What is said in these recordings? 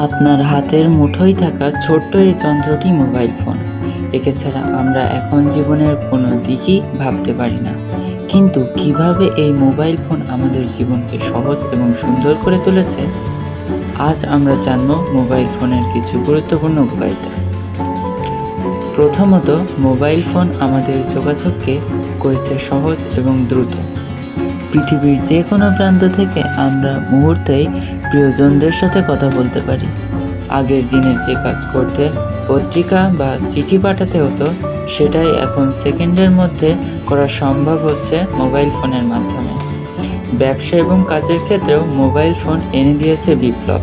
আপনার হাতের মুঠোয় থাকা ছোট্ট এই যন্ত্রটি মোবাইল ফোন। একে ছাড়া আমরা এখন জীবনের কোনো দিকই ভাবতে পারি না। কিন্তু কীভাবে এই মোবাইল ফোন আমাদের জীবনকে সহজ এবং সুন্দর করে তুলেছে? আজ আমরা জানব মোবাইল ফোনের কিছু গুরুত্বপূর্ণ উপকারিতা প্রথমত, মোবাইল ফোন আমাদের যোগাযোগকে করেছে সহজ এবং দ্রুত। পৃথিবীর যে কোনো প্রান্ত থেকে আমরা মুহূর্তেই প্রিয়জনদের সাথে কথা বলতে পারি। আগের দিনে যে কাজ করতে, পত্রিকা বা চিঠি পাঠাতে হতো, সেটাই এখন সেকেন্ডের মধ্যে করা সম্ভব হচ্ছে মোবাইল ফোনের মাধ্যমে। ব্যবসা এবং কাজের ক্ষেত্রেও মোবাইল ফোন এনে দিয়েছে বিপ্লব।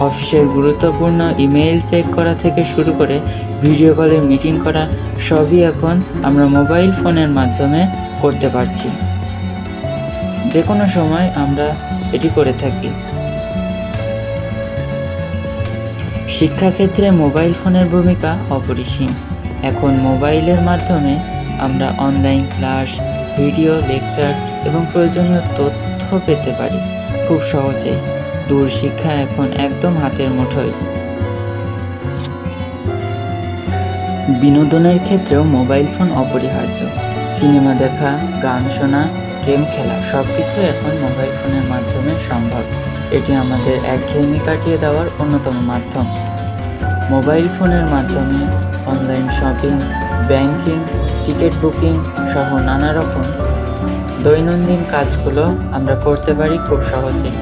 অফিসের গুরুত্বপূর্ণ ইমেইল চেক করা থেকে শুরু করে ভিডিও কলে মিটিং করা, সবই এখন আমরা মোবাইল ফোনের মাধ্যমে করতে পারছি। যে কোনো সময় আমরা এটি করে থাকি। শিক্ষাক্ষেত্রে মোবাইল ফোনের ভূমিকা অপরিসীম। এখন মোবাইলের মাধ্যমে আমরা অনলাইন ক্লাস, ভিডিও, লেকচার এবং প্রয়োজনীয় তথ্য পেতে পারি খুব সহজেই। দূর শিক্ষা এখন একদম হাতের মুঠোয়। বিনোদনের ক্ষেত্রেও মোবাইল ফোন অপরিহার্য। সিনেমা দেখা, গান শোনা গেম খেলা সব কিছু এখন মোবাইল ফোনের মাধ্যমে সম্ভব। এটি আমাদের একঘেয়েমি কাটিয়ে দেওয়ার অন্যতম মাধ্যম। মোবাইল ফোনের মাধ্যমে online shopping, banking, ticket booking সহ নানা রকম দৈনন্দিন কাজগুলো আমরা করতে পারি খুব সহজেই।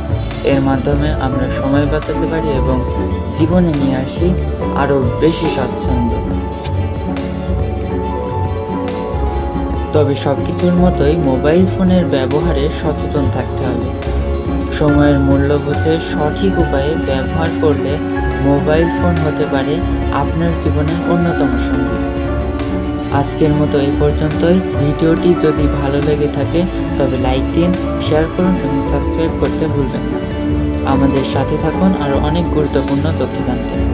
এর মাধ্যমে আমরা সময় বাঁচাতে পারি এবং জীবনে নিয়ে আসি আরও বেশি স্বচ্ছন্দ তবে সব কিছুর মতোই মোবাইল ফোনের ব্যবহারে সচেতন থাকতে হবে। সময়ের মূল্য বুঝে সঠিক উপায়ে ব্যবহার করলে মোবাইল ফোন হতে পারে আপনার জীবনের অন্যতম সঙ্গী। আজকের মতো এই পর্যন্তই। ভিডিওটি যদি ভালো লেগে থাকে, তবে লাইক দিন, শেয়ার করুন এবং সাবস্ক্রাইব করতে ভুলবেন না। আমাদের সাথে থাকুন আরও অনেক গুরুত্বপূর্ণ তথ্য জানতে।